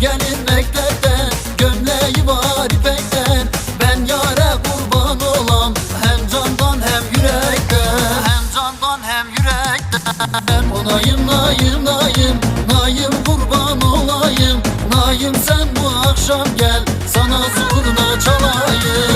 gelin mektepten Gömleği var ipekten. Ben yare kurban olam Hem candan hem yürekten. Hem candan hem yürekten. Onayım nayım nayım Nayım kurban olayım. Nayım sen bu akşam gel Sana zurna çalayım.